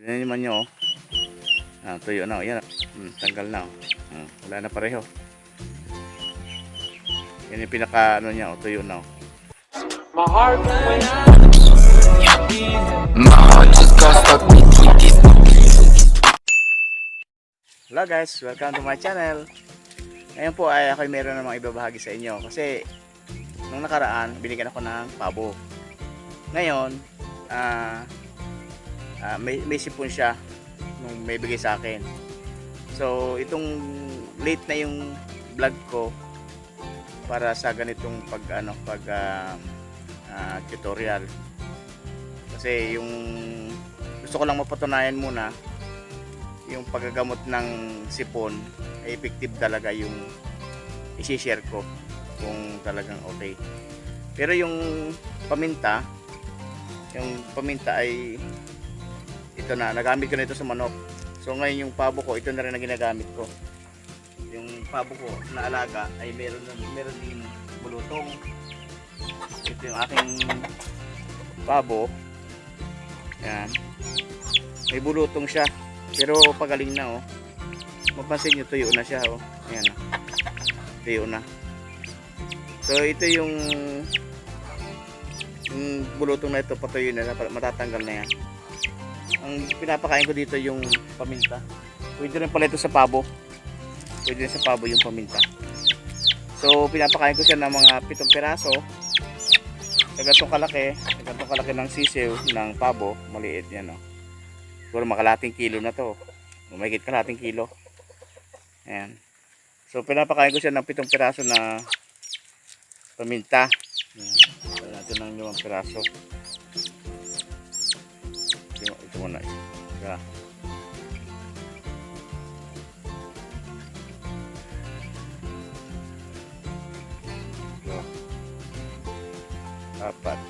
Yan naman nyo, oh. Ah, tuyo na, oh. Yan, hmm, tanggal na, oh. Hmm, wala na pareho. Yan yung pinaka, ano niya, oh, tuyo na, oh. My heart went My heart just got stuck between these Hello guys, welcome to my channel. Ngayon po ay ako meron namang ibabahagi sa inyo kasi nung nakaraan binigyan ako ng pabo. Ngayon, ah ah, may, may sipon siya nung may bigay sa akin. So, itong late na yung vlog ko para sa ganitong pag ano pag ah, ah, tutorial. Kasi yung gusto ko lang mapatunayan muna yung paggagamot ng sipon ay effective talaga yung isi-share ko kung talagang okay. Pero yung paminta, yung paminta ay ito na, nagamit ko na ito sa manok. So ngayon yung pabo ko, ito na rin ang ginagamit ko. Yung pabo ko na alaga ay meron na, meron din bulutong. Ito yung aking pabo. Yan. May bulutong siya. Pero pagaling na oh. Mapansin nyo tuyo na siya oh. Ayan oh. Tuyo na. So ito yung yung bulutong na ito patuyo na matatanggal na yan. Ang pinapakain ko dito yung paminta. Pwede rin pala ito sa pabo. Pwede rin sa pabo yung paminta. So pinapakain ko siya ng mga pitong piraso. Sa gantong kalaki, sa gantong kalaki ng sisiw ng pabo, maliit yan oh. Siguro makalating kilo na to. Umigit kalating kilo. Ayan. So pinapakain ko siya ng pitong piraso na paminta. Ayan. Lagyan natin ng limang piraso. Ito, ito muna. Isa. Ito. Apat. Lima.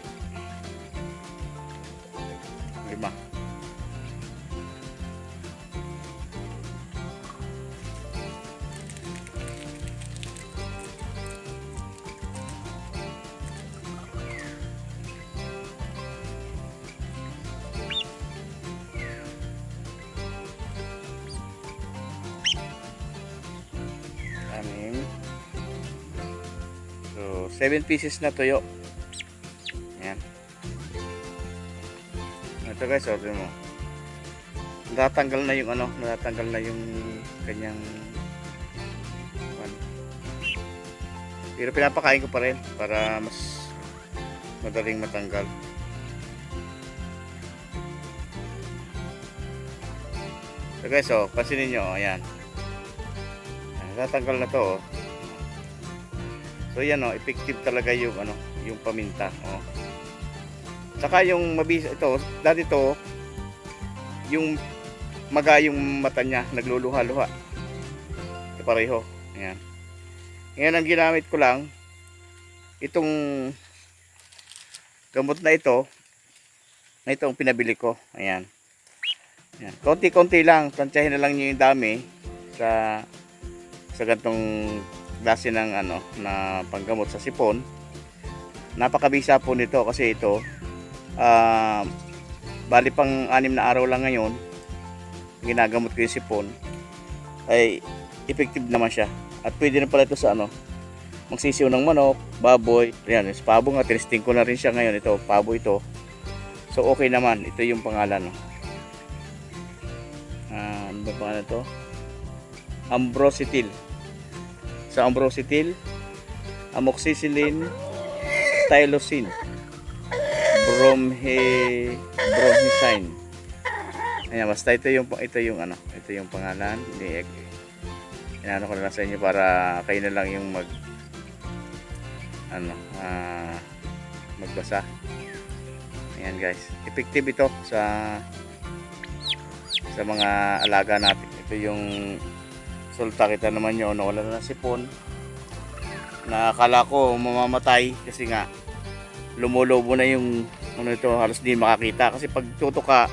7 pieces na tuyo. Yan ito guys order mo. Natatanggal na yung ano natatanggal na yung kanyang ano. pero pinapakain ko pa rin para mas madaling matanggal. So guys oh pansinin nyo oh, ayan. Natatanggal na to oh. So yan oh effective talaga yung ano yung paminta oh. Saka yung mabis ito dati to yung maga yung mata niya nagluluha-luha. Ito pareho ayan. Ngayon ang ginamit ko lang itong gamot na ito na itong pinabili ko ayan. Ayan konti-konti lang tansyahin na lang nyo yung dami sa sa gantong klase ng ano na panggamot sa sipon napakabisa po nito kasi ito ah bali pang anim na araw lang ngayon ginagamot ko yung sipon ay effective naman siya at pwede na pala ito sa ano magsisiw ng manok, baboy yan, pabo nga, testing ko na rin siya ngayon ito, pabo ito so okay naman, ito yung pangalan no? ah, ano ba pangalan to? Ambrositil sa ambrositil, amoxicillin, tylosin, bromhe, bromhicine. Ayan, basta ito yung ito yung ano, ito yung pangalan. Hindi Inano ko na lang sa inyo para kayo na lang yung mag ano, ah, magbasa. Ayan guys, effective ito sa sa mga alaga natin. Ito yung sulta kita naman yun wala na ng sipon nakakala ko mamamatay kasi nga lumulobo na yung ano ito halos di makakita. Kasi pag tutuka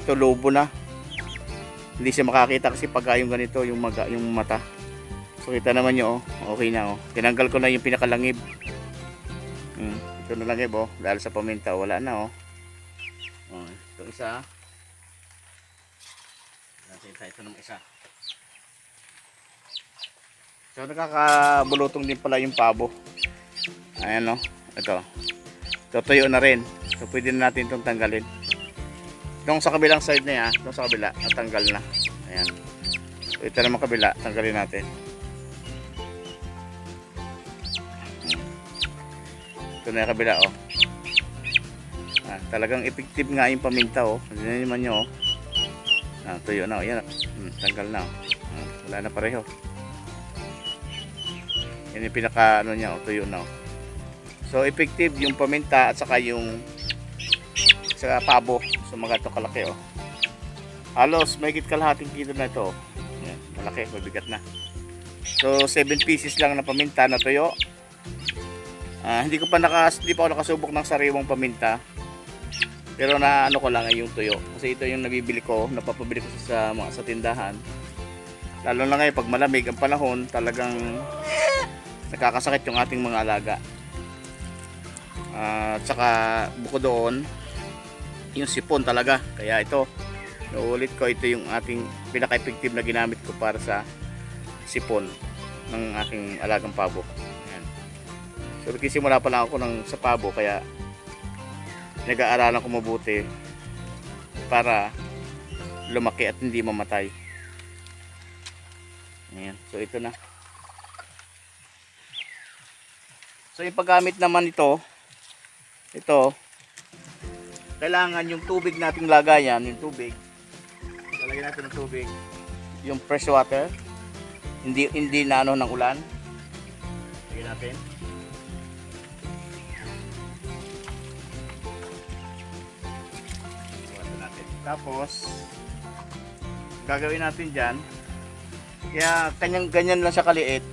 ito lobo na. Hindi siya makakita kasi pag yung ganito yung maga yung mata. So kita naman nyo oh, okay na oh. Tinanggal ko na yung pinakalangib. Hmm, ito na langib oh. Dahil sa paminta wala na oh, oh ito isa Isa, ito naman isa. So nakakabulutong din pala yung pabo. Ayan no. Ito. Tutuyo na rin. So pwede na natin itong tanggalin. Itong sa kabilang side na yan, itong sa kabila, natanggal na. Ayan. So ito naman kabila, tanggalin natin. Ito na yung kabila oh. Ah, talagang effective nga yung paminta oh. Hindi naman nyo oh. Ah, tuyo na oh. Yan. Hmm, tanggal na oh. Ah, wala na pareho. Yan yung pinaka ano niya oh, tuyo na oh. So effective yung paminta at saka yung sa pabo. So mga to kalaki oh. Halos may kalahating kilo na ito. oh. Yan, malaki, mabigat na. So 7 pieces lang na paminta na tuyo. Ah, hindi ko pa nakas hindi pa ako nakasubok ng sariwang paminta. Pero na ano ko lang ay yung tuyo. Kasi ito yung nabibili ko, napapabili ko sa mga sa tindahan. Lalo na ngayon pag malamig ang panahon, talagang nakakasakit yung ating mga alaga. At saka bukod doon, yung sipon talaga. Kaya ito, nauulit ko, ito yung ating pinaka-effective na ginamit ko para sa sipon ng aking alagang pabo. Ayan. So nagsisimula pa lang ako ng sa pabo kaya nag-aaralan ko mabuti para lumaki at hindi mamatay. Ayan. So ito na. So yung paggamit naman ito, ito, kailangan yung tubig nating lagayan, yung tubig, lalagyan natin ng tubig, yung fresh water, hindi hindi na ano ng ulan. Lagyan natin. Tapos, gagawin natin dyan, kaya kanyang ganyan lang siya kaliit,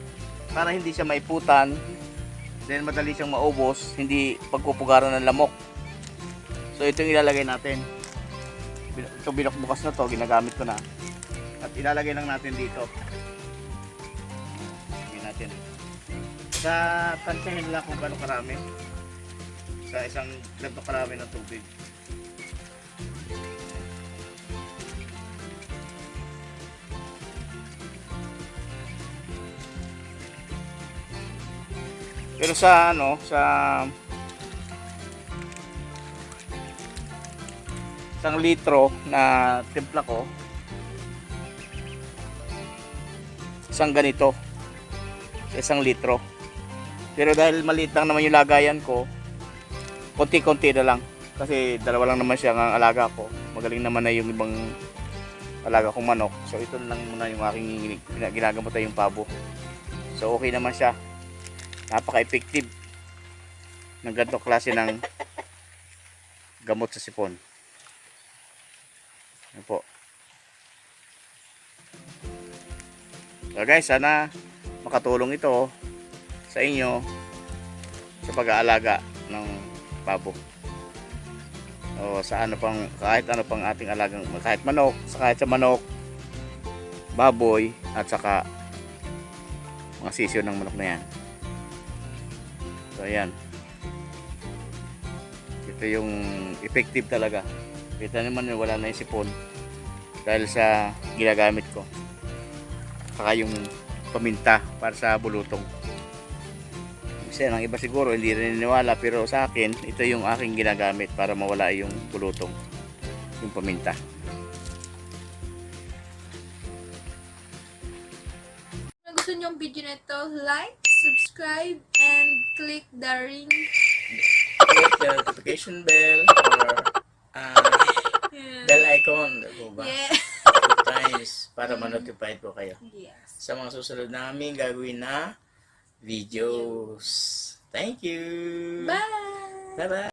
para hindi siya maiputan, then madali siyang maubos, hindi pagpupugaran ng lamok. So ito yung ilalagay natin. Ito binukbukas na to, ginagamit ko na. At ilalagay lang natin dito. Lagyan natin. Sa tansyahin lang kung gaano karami. Sa isang ganito karami ng tubig. Pero sa ano, sa isang litro na timpla ko isang ganito sa isang litro. Pero dahil maliit lang naman yung lagayan ko konti-konti na lang. Kasi dalawa lang naman siya ang alaga ko. Magaling naman na yung ibang alaga kong manok. So ito lang muna yung aking gina- ginagamot ay yung pabo. So okay naman siya napaka-effective ng ganito klase ng gamot sa sipon yan po. So guys, sana makatulong ito sa inyo sa pag-aalaga ng pabo. O sa ano pang kahit ano pang ating alagang kahit manok, sa kahit sa manok, baboy at saka mga sisyo ng manok na yan. So ayan. Ito yung effective talaga. Kita naman wala na yung sipon dahil sa ginagamit ko. Saka yung paminta para sa bulutong. Kasi ang iba siguro hindi rin niniwala pero sa akin ito yung aking ginagamit para mawala yung bulutong, yung paminta. Kung gusto niyo ang video na ito, like, subscribe, and click the ring. Click the notification bell or uh, Yeah. bell icon diba ba? Yeah. Two times para ma-notify po kayo. Yes. sa mga susunod namin gagawin na videos. Thank you! Bye! Bye-bye!